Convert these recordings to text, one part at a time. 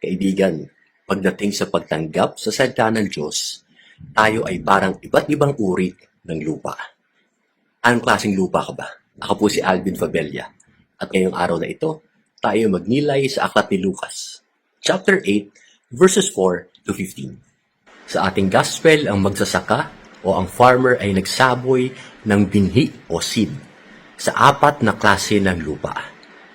Kaibigan, pagdating sa pagtanggap sa salita ng Diyos, tayo ay parang iba't ibang uri ng lupa. Anong klaseng lupa ka ba? Ako po si Alvin Fabella. At ngayong araw na ito, tayo magnilay sa aklat ni Lucas, chapter 8, verses 4 to 15. Sa ating gospel, ang magsasaka o ang farmer ay nagsaboy ng binhi o seed sa apat na klase ng lupa.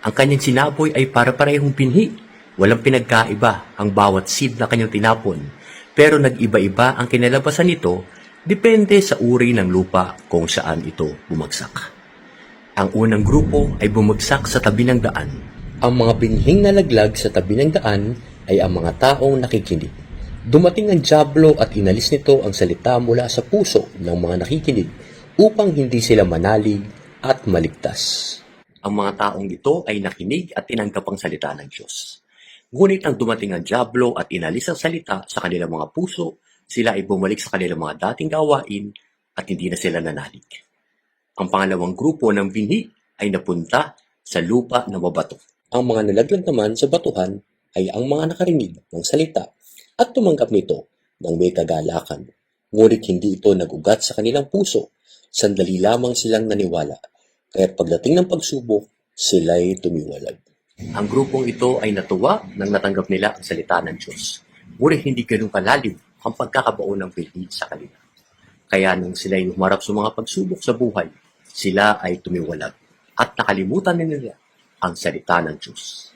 Ang kanyang sinaboy ay para-parehong binhi. Walang pinagkaiba ang bawat seed na kanyang tinapon. Pero nag-iba-iba ang kinalabasan nito depende sa uri ng lupa kung saan ito bumagsak. Ang unang grupo ay bumagsak sa tabi ng daan. Ang mga binhing nalaglag sa tabi ng daan ay ang mga taong nakikinig. Dumating ang Diablo at inalis nito ang salita mula sa puso ng mga nakikinig upang hindi sila manalig at maligtas. Ang mga taong ito ay nakinig at tinanggap ang salita ng Diyos. Ngunit nang dumating ang Diablo at inalis ang salita sa kanilang mga puso, sila ay bumalik sa kanilang mga dating gawain at hindi na sila nanalig. Ang pangalawang grupo ng binhi ay napunta sa lupa na mabato. Ang mga nalaglag naman sa batuhan ay ang mga nakarinig ng salita at tumanggap nito ng may kagalakan. Ngunit hindi ito nagugat sa kanilang puso. Sandali lamang silang naniwala. Kaya pagdating ng pagsubok, sila'y tumiwalag. Ang grupong ito ay natuwa nang natanggap nila ang salita ng Diyos. Ngunit hindi ganun kalalim ang pagkakabaon ng pilid sa kanila. Kaya nang sila ay humarap sa mga pagsubok sa buhay, sila ay tumiwalag at nakalimutan na nila ang salita ng Diyos.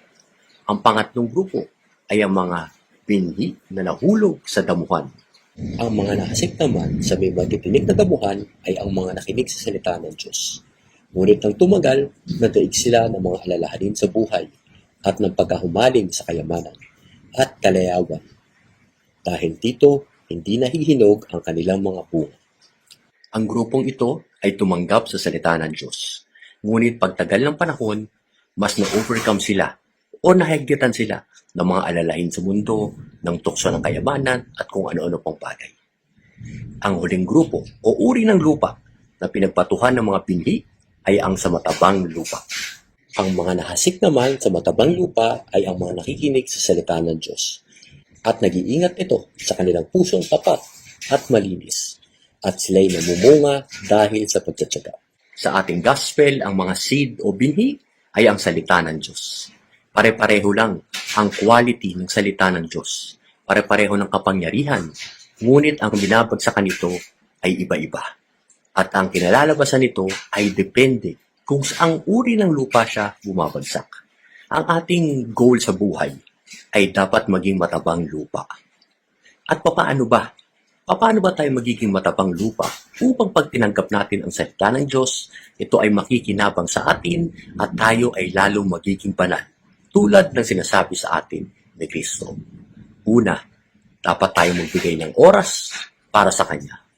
Ang pangatlong grupo ay ang mga binhi na nahulog sa damuhan. Ang mga nakasik naman sa may matitinig na damuhan ay ang mga nakinig sa salita ng Diyos. Ngunit nang tumagal, nadaig sila ng mga alalahanin sa buhay at ng pagkahumaling sa kayamanan at kalayawan. Dahil dito, hindi nahihinog ang kanilang mga bunga. Ang grupong ito ay tumanggap sa salita ng Diyos. Ngunit pagtagal ng panahon, mas na-overcome sila o nahigditan sila ng mga alalahin sa mundo, ng tukso ng kayamanan at kung ano-ano pang bagay. Ang huling grupo o uri ng lupa na pinagpatuhan ng mga binhi ay ang sa matabang lupa. Ang mga nahasik naman sa matabang lupa ay ang mga nakikinig sa salita ng Diyos at nag-iingat ito sa kanilang pusong tapat at malinis at sila'y namumunga dahil sa pagtsatsaga. Sa ating gospel, ang mga seed o binhi ay ang salita ng Diyos. Pare-pareho lang ang quality ng salita ng Diyos. Pare-pareho ng kapangyarihan. Ngunit ang binabagsakan nito ay iba-iba. At ang kinalalabasan nito ay depende kung saang uri ng lupa siya bumabagsak. Ang ating goal sa buhay ay dapat maging matabang lupa. At papaano ba? Paano ba tayo magiging matabang lupa upang pag tinanggap natin ang salita ng Diyos, ito ay makikinabang sa atin at tayo ay lalong magiging banal tulad ng sinasabi sa atin ni Kristo. Una, dapat tayo magbigay ng oras para sa Kanya.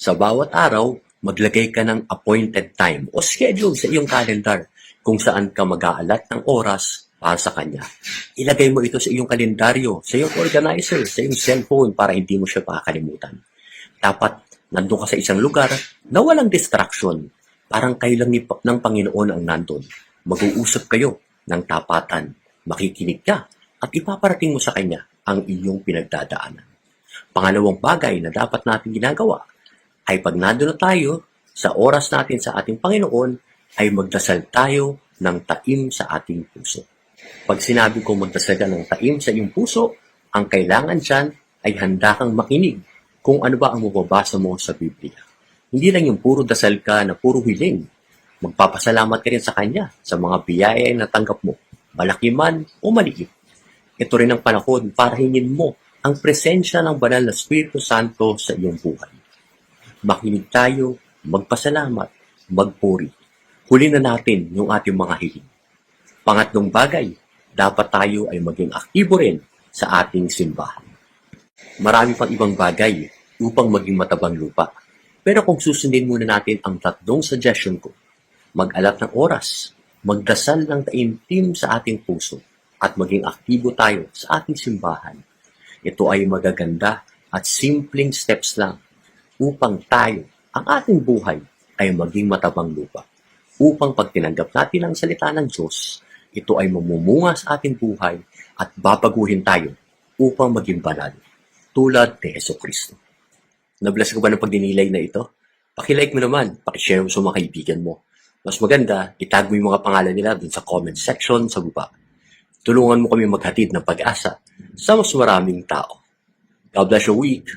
Sa bawat araw, maglagay ka ng appointed time o schedule sa iyong calendar kung saan ka mag-aalat ng oras para sa Kanya. Ilagay mo ito sa iyong kalendaryo, sa iyong organizer, sa iyong cellphone para hindi mo siya makakalimutan. Dapat nandun ka sa isang lugar na walang distraction. Parang kayo lang ng Panginoon ang nandun. Mag-uusap kayo ng tapatan. Makikinig ka at ipaparating mo sa Kanya ang iyong pinagdadaanan. Pangalawang bagay na dapat natin ginagawa ay pag na tayo sa oras natin sa ating Panginoon ay magdasal tayo ng taim sa ating puso. Pag sinabi ko magdasal ka ng taim sa iyong puso, ang kailangan dyan ay handa kang makinig kung ano ba ang mababasa mo sa Biblia. Hindi lang yung puro dasal ka na puro hiling. Magpapasalamat ka rin sa Kanya sa mga biyaya na tanggap mo, malaki man o maliit. Ito rin ang panahon para hingin mo ang presensya ng banal na Espiritu Santo sa iyong buhay. Makinig tayo, magpasalamat, magpuri. Huli na natin yung ating mga hiling. Pangatlong bagay, dapat tayo ay maging aktibo rin sa ating simbahan. Marami pang ibang bagay upang maging matabang lupa. Pero kung susundin muna natin ang tatlong suggestion ko, mag-alat ng oras, magdasal ng taimtim sa ating puso, at maging aktibo tayo sa ating simbahan. Ito ay magaganda at simpleng steps lang upang tayo, ang ating buhay, ay maging matabang lupa. Upang pag tinanggap natin ang salita ng Diyos, ito ay mamumunga sa ating buhay at babaguhin tayo upang maging banal, tulad ni Yeso Kristo. Nabless ka ba ng pagdinilay na ito? Pakilike mo naman, pakishare mo sa mga kaibigan mo. Mas maganda, itag mo yung mga pangalan nila dun sa comment section sa baba. Tulungan mo kami maghatid ng pag-asa sa mas maraming tao. God bless your week.